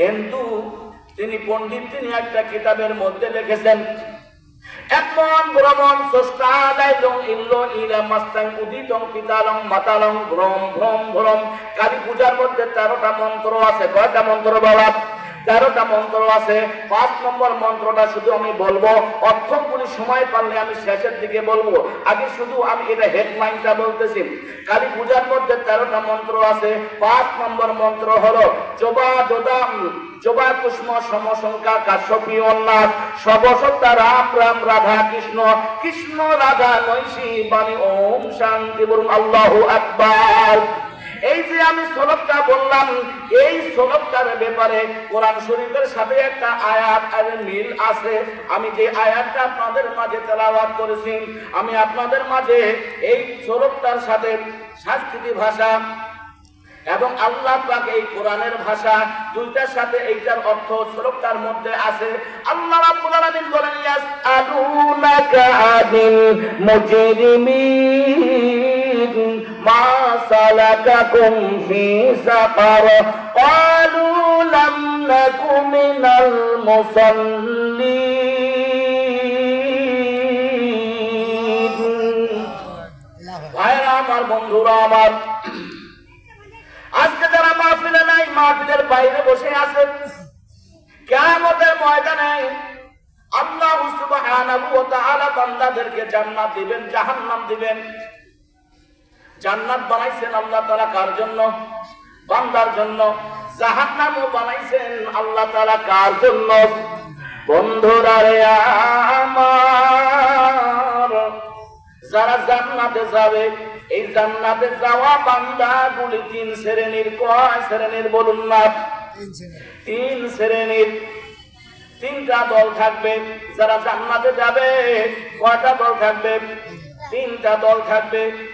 হিন্দু, তিনি পণ্ডিত, তিনি একটা কিতাবের মধ্যে লিখেছেন, একমন ভ্রমণ স্রষ্টাদায়দং ইল্ল ইলা মাস্তাং উদিতং পিতালং মাতালং ভ্রম ভ্রম ভ্রম। কালী পূজার মধ্যে তেরোটা মন্ত্র আছে, কয়টা মন্ত্র বাবা তেরোটা মন্ত্র আছে। পাঁচ নম্বর মন্ত্রটা শুধু আমি বলব অর্থগুলি সময় পারলে আমি শেষের দিকে বলব। আগে শুধু আমি এটা হেডলাইনটা বলতেছি। কালী পূজার মধ্যে তেরোটা মন্ত্র আছে। পাঁচ নম্বর মন্ত্র হলো, জবা যোদাম জবা কুষ্ম সমসংখ্যা কাশ্যপী অন্নাথ সবসত্তা রাম রাম রাধা কৃষ্ণ কৃষ্ণ রাধা নৈশী বাণী, ওম শান্তি বলুন, আল্লাহ আকবার। এই যে আমি শ্লোকটা বললাম, এই শ্লোকটার ব্যাপারে কোরআন শরীফের সাথে একটা আয়াত আর মিল আছে। আমি যে আয়াতটা আপনাদের মাঝে তেলাওয়াত করেছি, আমি আপনাদের মাঝে এই শ্লোকটার সাথে সাংস্কৃতিক ভাষা এবং আল্লাহ পাক এই কোরআনের ভাষা দুইটার সাথে এইটার অর্থ শ্লোকটার মধ্যে আছে। আল্লাহ রাব্বুল আলামিন বলেন, ইয়াসআলুনাকা আনিল মুজরিমিন মা সালাকাকুম ফি সাকার ক্বালু লাম নাকু মিনাল মুসাল্লিন ভাইরা আমার, বন্ধুরা আমার, আজকে যারা মাহফিলে নাই, মাহফিলের বাইরে বসে আছে, কিয়ামতের ময়দানে আল্লাহ সুবহানাহু ওয়া তাআলা বান্দাদেরকে জান্নাত দিবেন, জাহান্নাম দিবেন। জান্নাত বানাইছেন আল্লাহ তাআলা কার জন্য? বান্দার জন্য। জাহান্নামও বানাইছেন আল্লাহ তাআলা কার জন্য? বন্ধুরা রে আমার যারা জান্নাতে যাবে এই জান্নাতে যাওয়া বান্দা গুলি তিন শ্রেণির কয় শ্রেণির বলুন না? তিন শ্রেণির। তিনটা দল থাকবে যারা জান্নাতে যাবে কয়টা দল থাকবে? তিনটা দল থাকবে।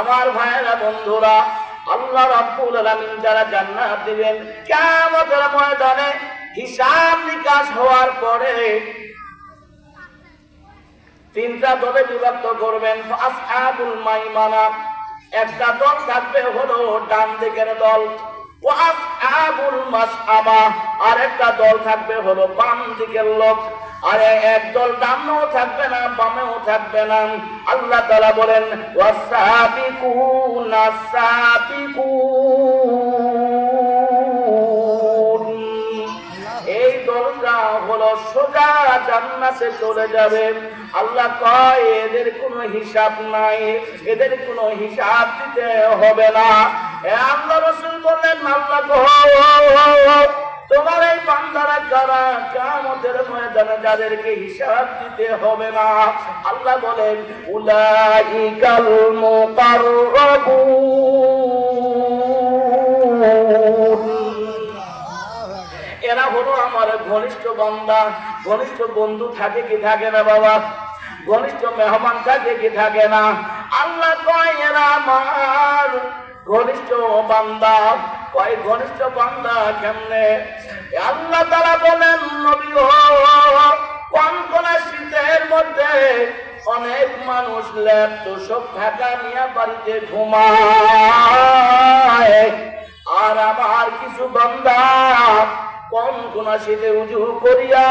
আমার ভাইয়েরা বন্ধুরা, আল্লাহ রাব্বুল আলামিন যারা জান্নাত দিবেন, কিয়ামতের ময়দানে হিসাব নিকাশ হওয়ার পরে তিনটা দলে বিভক্ত করবেন। আসহাবুল মাইমানা, একটা দল থাকবে হলো ডান দিকের দল। ও আসহাবুল মাসআমা আর একটা দল থাকবে হলো বাম দিকের লোক। আর এক দল ডানেও থাকবে না, বামেও থাকবে না। আল্লাহ তাআলা বলেন এই দলটা হলো সোজা জান্নাতে চলে যাবে। আল্লাহ কয়, এদের কোনো হিসাব নাই, এদের কোনো হিসাব দিতে হবে না। আল্লাহ রসুল বললেন, আল্লাহ যারা কিয়ামতের ময়দানে যাদেরকে হিসাব দিতে হবে না, আল্লাহ বলেন, উলাইকাল মুকাররাবুন। এরা হলো আমার ঘনিষ্ঠ বান্দা, ঘনিষ্ঠ বন্ধু থাকে কি থাকে না বাবা? ঘনিষ্ঠ মেহমান থাকে কি থাকে না? আল্লাহ কয়, এরা আমার ঘনিষ্ঠ বান্দা। কয়, ঘনিষ্ঠ বান্দা কেমনে? আল্লাহ তারা বলেন, নবী ও কোন কোন শীতের মধ্যে অনেক মানুষ ল্যাপ তোষক ঢাকা নিয়ে বাড়িতে ঘুমায়। আর আমার কিছু বান্দা কোন কোন শীতে উজু করিয়া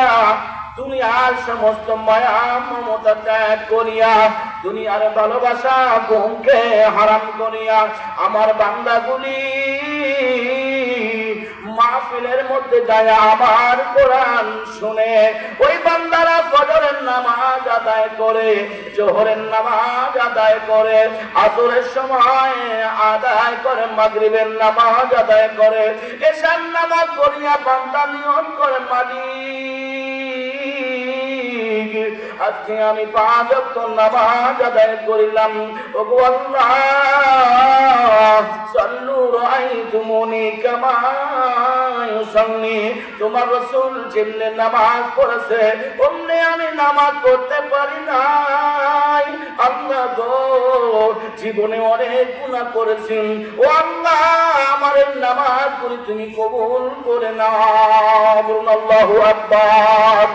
দুনিয়ার সমস্ত মায়া, মমতা ত্যাগ করিয়া দুনিয়ার ভালোবাসা বোনকে হারাম করিয়া আমার বান্দাগুলি মাহফিলের মধ্যে যায় আমার কোরআন শুনে। ওই বান্দারা ফজরের নামাজ আদায় করে, জোহরের নামাজ আদায় করে, আসরের সময় আদায় করে, মাগরিবের নামাজ আদায় করে এসার নামাজ পড়িয়া বান্দা নিয়ম করে মালিক আজকে আমি পাঁচ অক্ট নামাজ আদায় করিলাম। ওগো আল্লাহ, সাল্লু রাইতুমুনি কামা সঙ্গে তোমার রসুল যেমনি নামাজ পড়েছে, অমনি আমি নামাজ পড়তে পারি নাই। আল্লাহ গো, জীবনে অনেক গুণা করেছি ও আল্লাহ, আমার নামাজ করে তুমি কবুল করে নাও। আল্লাহু আকবার।